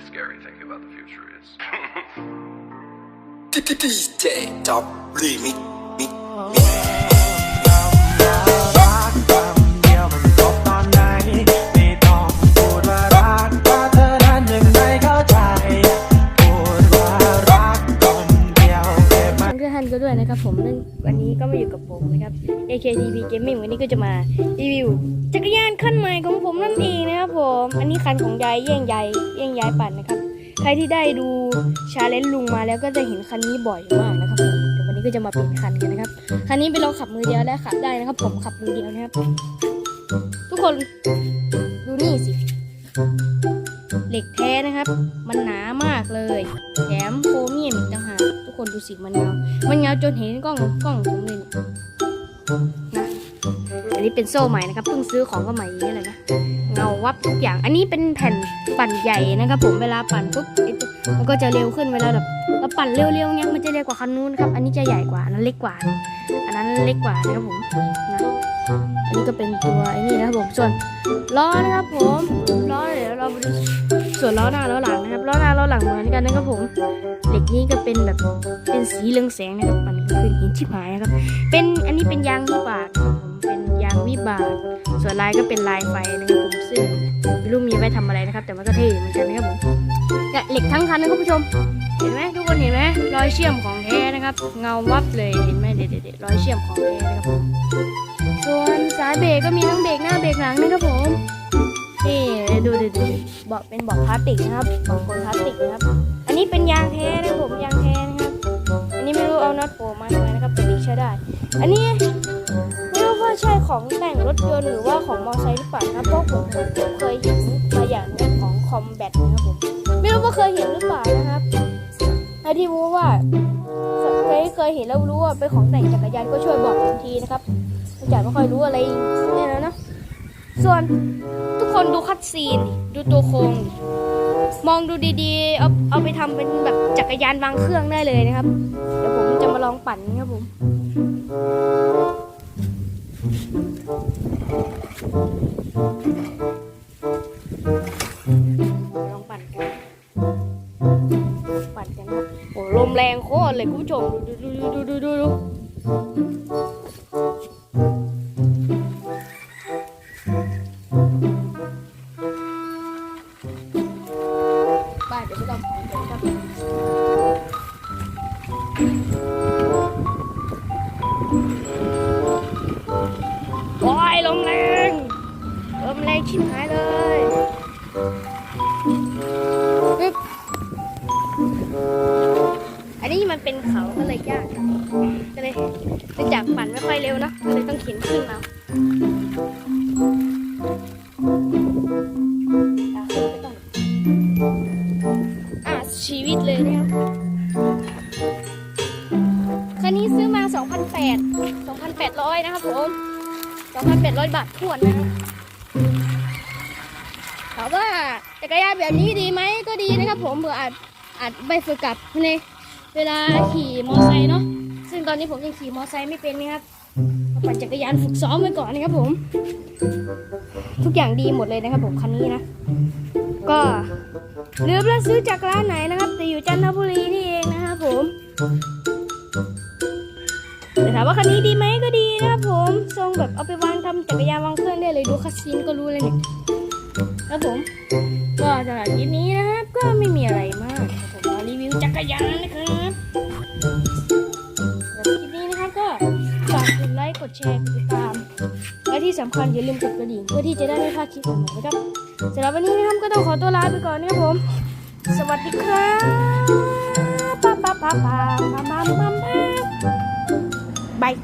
really scary thinking about the future is. DJ Top Remix ด้วยนะครับผมซึ่งวันนี้ก็มาอยู่กับผมนะครับ AKTV Gaming วันนี้ก็จะมารีวิวจักรยานคันใหม่ของผมนั่นเองนะครับผม อันนี้คันของยายเย่งยายเย่งยายปั่นนะครับ ใครที่ได้ดูชาเลนจ์ลุงมาแล้วก็จะเห็นคันนี้บ่อยมากนะครับผมเดี๋ยววันนี้ก็จะมาเปลี่ยนคันกันนะครับ คันนี้เป็นเราขับมือเดียวและขับได้นะครับ ผมขับมือเดียวนะครับ ทุกคนดูนี่สิ เหล็กแท้นะครับ มันหนามากเลยแถมโครเมียมอีกต่างหากทุกคนดูสิมันเงา มันเงาจนเห็นกล้องกล้องผมเลยนะอันนี้เป็นโซ่ใหม่นะครับเพิ่งซื้อของก็ใหม่อย่างนี้เลยนะเงาวับทุกอย่าง อันนี้เป็นแผ่นปั่นใหญ่นะครับ ผมเวลาปั่นปุ๊บมันก็จะเร็วขึ้นเวลาแบบเราปั่นเร็วๆเงี้ยมันจะเร็วกว่าคันนู้นครับอันนี้จะใหญ่กว่าอันนั้นเล็กกว่า อันนั้นเล็กกว่านะครับผมนะอันนี้ก็เป็นตัวไอ้นี่นะครับผมส่วนล้อนะครับผมล้อเดี๋ยวเรามาดู ส่วนล้อหน้าล้อหลังนะครับล้อหน้าล้อหลังเหมือนกันนะครับผมเหล็กนี้ก็เป็นแบบเป็นสีเรืองแสงนะครับมันก็คือหินชิบหายนะครับ เป็นอันนี้เป็นยางวิบากครับผมเป็นยางวิบาก ส่วนลายก็เป็นลายไฟนะครับผมซึ่งไม่รู้มีไว้ทำอะไรนะครับ แต่มันก็เท่เหมือนกันนะครับผมเนี่ยเหล็กทั้งคันนะครับคุณผู้ชมเห็นไหมทุกคนเห็นไหมรอยเชื่อมของแท้นะครับ เงาวับเลยเห็นไหมเด็ดๆรอยเชื่อมของแท้นะครับผมส่วนสายเบรกก็มีทั้งเบรกหน้าเบรกหลังนะครับผม นี่ดูดูดูเบาะเป็นเบาะพลาสติกนะครับเบาะคนพลาสติกนะครับ อันนี้เป็นยางแท้นะครับผมยางแท้นะครับอันนี้ไม่รู้เอาน็อตโผล่มาทำไมนะครับแต่ดีใช้ได้ อันนี้ไม่รู้ว่าใช่ของแต่งรถยนต์หรือว่าของมอเตอร์ไซค์หรือเปล่านะครับเพราะผมเคยเห็นมาอย่างนึงของคอมแบทนะครับผมไม่รู้ว่าเคยเห็นหรือเปล่านะครับไอที่รู้ว่าใครเคยเห็นแล้วรู้ว่าเป็นของแต่งจักรยานก็ช่วยบอกผมทีนะครับอาจารย์ไม่ค่อยรู้อะไรเนี่ยนะเนะส่วน คนดูคัดซีนดูตัวโครงมองดูดีๆ เอาเอาไปทำเป็นแบบจักรยานบางเครื่องได้เลยนะครับ เดี๋ยวผมจะมาลองปั่นครับผม ลองปั่นกัน ปั่นกัน โอ้ลมแรงโคตรเลยคุณผู้ชม ดูดูดูดูดูดู ชิบหายเลยปึ๊บอันนี้มันเป็นเขาก็เลยยากก็เลยเนื่องจากปั่นไม่ค่อยเร็วเนะก็เลยต้องเข็นขึ้นมาอะไม่ต้องอะชีวิตเลยเนะครับคันนี้ซื้อมา 2,800 2,800 นะครับผม 2,800 บาททวนนะครับามว่าจักรยานแบบนี้ดีไหมก็ดีนะครับ ผมเผื่ออาจอาจไปฝึกกับในเวลาขี่มอไซค์เนาะซึ่งตอนนี้ผมยังขี่มอไซค์ไม่เป็นนะครับเอาปั่นจักรยานฝึกซ้อมไว้ก่อนนะครับผม ทุกอย่างดีหมดเลยนะครับผมคันนี้นะ ก็หรือว่าซื้อจากร้านไหนนะครับแต่อยู่จันทบุรีนี่เองนะครับผมแต่ถามว่าคันนี้ดีไหมก็ดีนะครับผมทรงแบบเอาไปวางทำจักรยานวางเครื่องได้เลยดูคัสซีนก็รู้เลยเนี่ย ครับผม ก็สำหรับคลิปนี้นะครับ ก็ไม่มีอะไรมากผมารีวิวจักรยานนะครับคลิปนี้นะครับก็ฝากกดไลค์กดแชร์กดติดตาม และที่สำคัญอย่าลืมกดกระดิ่งเพื่อที่จะได้ไม่พลาดคลิปใหม่นะครับสำหรับวันนี้นะครับก็ต้องขอตัวลาไปก่อนนะครับผม สวัสดีครับป้าป้าป้าป้าป้าป้าป้าบาย